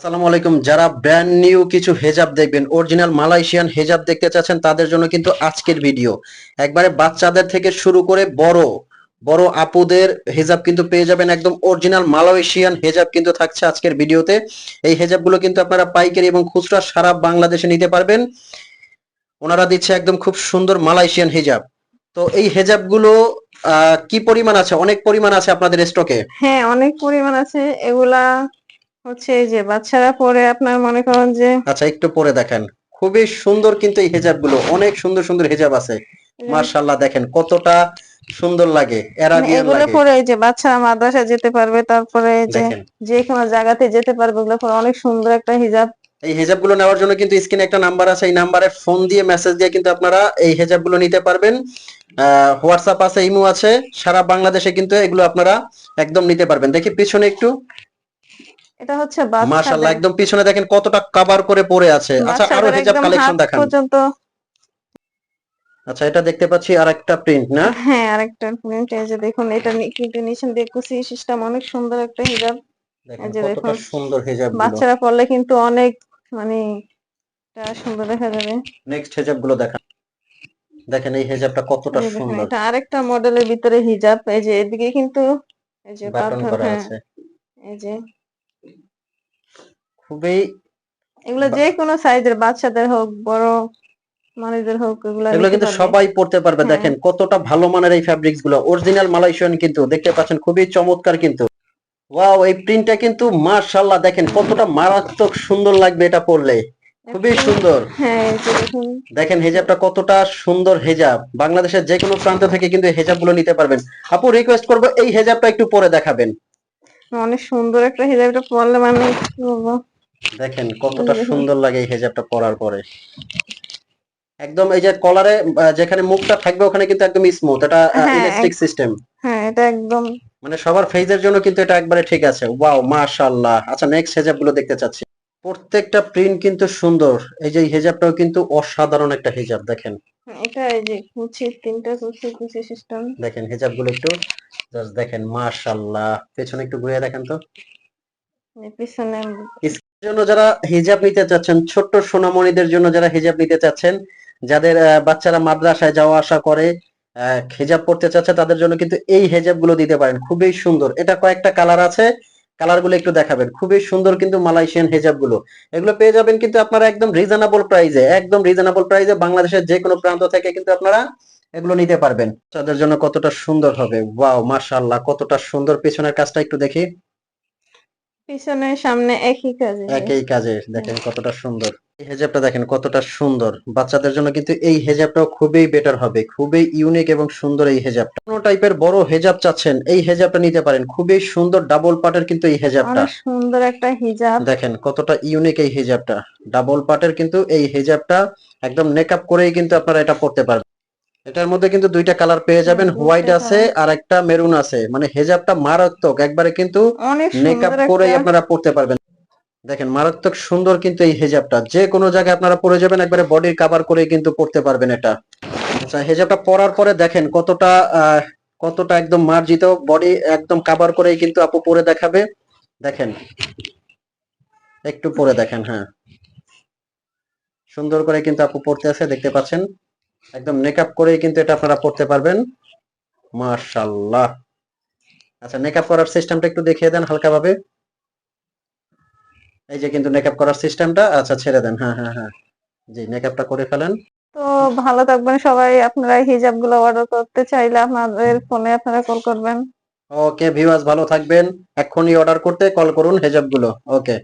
আসসালামু আলাইকুম। যারা ব্র্যান্ড নিউ কিছু হেজাব দেখবেন অরিজিনাল মালয়েশিয়ান হেজাব দেখতে চাচ্ছেন, তাদের জন্য কিন্তু আজকের ভিডিও একবারে বাচ্চাদের থেকে শুরু করে বড় বড় আপুদের হেজাব কিন্তু পেয়ে যাবেন একদম অরিজিনাল মালয়েশিয়ান হেজাব কিন্তু থাকছে আজকের ভিডিওতে এই হেজাবগুলো কিন্তু আপনারা পাইকারি এবং খুচরা সারা বাংলাদেশে নিতে পারবেন। ওনারা দিচ্ছে একদম খুব সুন্দর মালয়েশিয়ান হেজাব তো এই হেজাবগুলো কি পরিমাণ আছে? অনেক পরিমাণ আছে আপনাদের স্টকে হ্যাঁ অনেক পরিমাণ আছে। এগুলা হচ্ছে এই যে বাচ্চারা পরে আপনার মনে করেন যে আচ্ছা একটু পরে দেখেন। খুবই সুন্দর কিন্তু এই হেজাবগুলো অনেক সুন্দর সুন্দর হেজাব আছে। মার্শাল্লাহ দেখেন কতটা সুন্দর লাগে। এরাবিয়ান এগুলো পরে এই যে বাচ্চারা মাদ্রাসা যেতে পারবে তারপরে এই যে যে কোনো জায়গাতে যেতে পারবে ওগুলো পরে অনেক সুন্দর একটা হিজাব। এই হেজাবগুলো নেওয়ার জন্য কিন্তু স্ক্রিনে একটা নাম্বার আছে। এই নাম্বারে ফোন দিয়ে মেসেজ দিয়ে কিন্তু আপনারা এই হেজাবগুলো নিতে পারবেন। হোয়াটসঅ্যাপ আছে ইমো আছে। সারা বাংলাদেশে কিন্তু এগুলো আপনারা একদম নিতে পারবেন। দেখি পিছনে একটু। এটা হচ্ছে বাচ্চাদের একদম পিছনে দেখেন কতটা কভার করে পড়ে আছে। আচ্ছা আরও হেজাব কালেকশন দেখান। পর্যন্ত। আচ্ছা এটা দেখতে পাচ্ছি আর একটা প্রিন্ট না? হ্যাঁ আরেকটা প্রিন্ট এই যে দেখুন এটা কিন্তু নিচে দিয়ে সিস্টেম অনেক সুন্দর একটা হিজাব এই যে দেখুন। সুন্দর হেজাব বাচ্চারা পরলে কিন্তু অনেক মানে এটা সুন্দর দেখা যাবে। নেক্সট হেজাবগুলো দেখান। দেখেন এই হেজাবটা কতটা সুন্দর। এটা আরেকটা মডেলের ভিতরে হিজাব এই যে এদিকে কিন্তু এই যে পাথর হ্যাঁ আছে। এই যে খুবই এগুলো যে কোনো সাইজের বাচ্চাদের হোক বড় মানুষদের হোক এগুলো এগুলো কিন্তু সবাই পড়তে পারবে হ্যাঁ। দেখেন কতটা ভালো মানের এই ফ্যাব্রিক্সগুলো অরিজিনাল মালয়েশিয়ান কিন্তু দেখতে পাচ্ছেন খুবই চমৎকার কিন্তু। ওয়াও এই প্রিন্টটা কিন্তু মাশাআল্লাহ দেখেন কতটা মারাত্মক সুন্দর লাগবে এটা পরলে খুবই সুন্দর। হ্যাঁ দেখুন। দেখেন হেজাবটা কতটা সুন্দর হেজাব। বাংলাদেশের যে কোনো প্রান্ত থেকে কিন্তু হেজাবগুলো নিতে পারবেন। আপু রিকোয়েস্ট করব এই হেজাবটা একটু পরে দেখাবেন। অনেক সুন্দর একটা হিজাব এটা পরলে মানে দেখেন কতটা সুন্দর লাগে এই হেজাবটা পরার পরে। একদম এই যে কলারে যেখানে মুখটা থাকবে ওখানে কিন্তু একদম স্মুথ এটা হ্যাঁ, ইলাস্টিক সিস্টেম হ্যাঁ এটা একদম মানে সবার ফেজের জন্য কিন্তু এটা একবারে ঠিক আছে। ওয়াও মাশাআল্লাহ। আচ্ছা নেক্সট হেজাবগুলো দেখতে চাচ্ছি। প্রত্যেকটা প্রিন্ট কিন্তু সুন্দর। এই যে হেজাবটাও কিন্তু অসাধারণ একটা হেজাব দেখেন। এটা এই যে কুচি তিনটা কুচি কুচি সিস্টেম দেখেন হেজাবগুলো একটু জাস্ট দেখেন মাশাআল্লাহ। পেছনে একটু ঘুরিয়ে দেখেন তো। পিছনে জন্য যারা হিজাব নিতে চাচ্ছেন, ছোট্ট সোনামণিদের জন্য যারা হিজাব নিতে চাচ্ছেন, যাদের বাচ্চারা মাদ্রাসায় যাওয়া আসা করে হিজাব পড়তে চাচ্ছে, তাদের জন্য কিন্তু এই হেজাবগুলো দিতে পারেন। খুবই সুন্দর। এটা কয়েকটা কালার আছে কালারগুলো একটু দেখাবেন। খুবই সুন্দর কিন্তু মালয়েশিয়ান হেজাবগুলো এগুলো পেয়ে যাবেন কিন্তু আপনারা একদম রিজনেবল প্রাইসে একদম রিজনেবল প্রাইসে বাংলাদেশের যে কোনো প্রান্ত থেকে কিন্তু আপনারা এগুলো নিতে পারবেন। তাদের জন্য কতটা সুন্দর হবে। ওয়াও, মাশাআল্লাহ, কতটা সুন্দর। পেছনের কাজটা একটু দেখি। পিছনে সামনে একই কাজে। একই কাজে দেখেন কতটা সুন্দর। এই হেজাবটা দেখেন কতটা সুন্দর। বাচ্চাদের জন্য কিন্তু এই হেজাবটাও খুবই বেটার হবে। খুবই ইউনিক এবং সুন্দর এই হেজাবটা। কোন টাইপের বড় হেজাব চাচ্ছেন এই হেজাবটা নিতে পারেন। খুবই সুন্দর ডাবল পাটের কিন্তু এই হেজাবটা। সুন্দর একটা হিজাব। দেখেন কতটা ইউনিক এই হেজাবটা। ডাবল পাটের কিন্তু এই হেজাবটা একদম মেকআপ করেই কিন্তু আপনারা এটা পড়তে পারবেন। এটার মধ্যে কিন্তু দুইটা কালার পেয়ে যাবেন হোয়াইট আছে আর একটা মেরুন আছে। মানে হেজাবটা মারাত্মক একবারে কিন্তু মেকআপ করেই আপনারা পড়তে পারবেন। দেখেন মারাত্মক সুন্দর কিন্তু এই হেজাবটা। যে কোনো জায়গায় আপনারা পরে যাবেন একবারে বডির কাভার করে কিন্তু পড়তে পারবেন এটা। আচ্ছা হেজাবটা পরার পরে দেখেন কতটা আহ, কতটা একদম মার্জিত। বডি একদম কাভার করেই কিন্তু আপু পরে দেখাবে। দেখেন একটু পরে দেখেন হ্যাঁ। সুন্দর করে কিন্তু আপু পড়তে আছে দেখতে পাচ্ছেন? একদম মেকআপ করেই কিন্তু এটা আপনারা পড়তে পারবেন। মাশাআল্লাহ। আচ্ছা মেকআপ করার সিস্টেমটা একটু দেখিয়ে দেন হালকা ভাবে এই যে কিন্তু মেকআপ করার সিস্টেমটা আচ্ছা ছেড়ে দেন। হ্যাঁ হ্যাঁ হ্যাঁ। জি মেকআপটা করে ফেলেন। তো ভালো থাকবেন সবাই। আপনারা হিজাবগুলো অর্ডার করতে চাইলে আপনাদের ফোনে আপনারা কল করবেন। ওকে ভিউয়ার্স ভালো থাকবেন। এক্ষুনি অর্ডার করতে কল করুন হেজাবগুলো ওকে